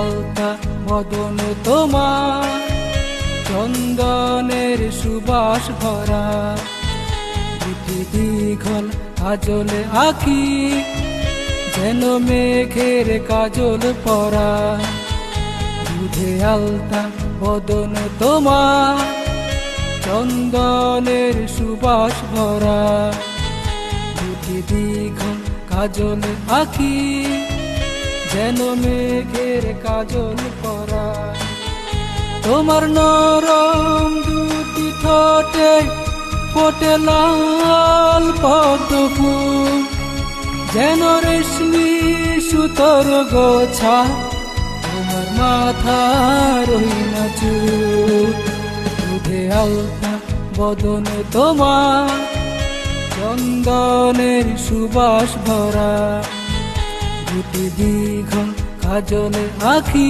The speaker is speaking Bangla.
আলতা বদন তোমার, চন্দনের সুবাস ভরা। দুটি দীঘল কাজলে আঁকি যেন মেঘের কাজল পরা। দুধে আলতা বদন তোমার, চন্দনের সুবাস ভরা। দুটি দীঘল কাজল আঁকি যেন মেঘের কাজল পরা তোমার নরম দুটি ঠোঁটে ফোটে লাল পদ্ম ফুল যেন রেশমি সুতর গোছা, তোমার মাথা রই না চুল দুধে আলতা বদন তোমার, চন্দনের সুবাস ভরা। দুটি দীঘল কাজলে আখি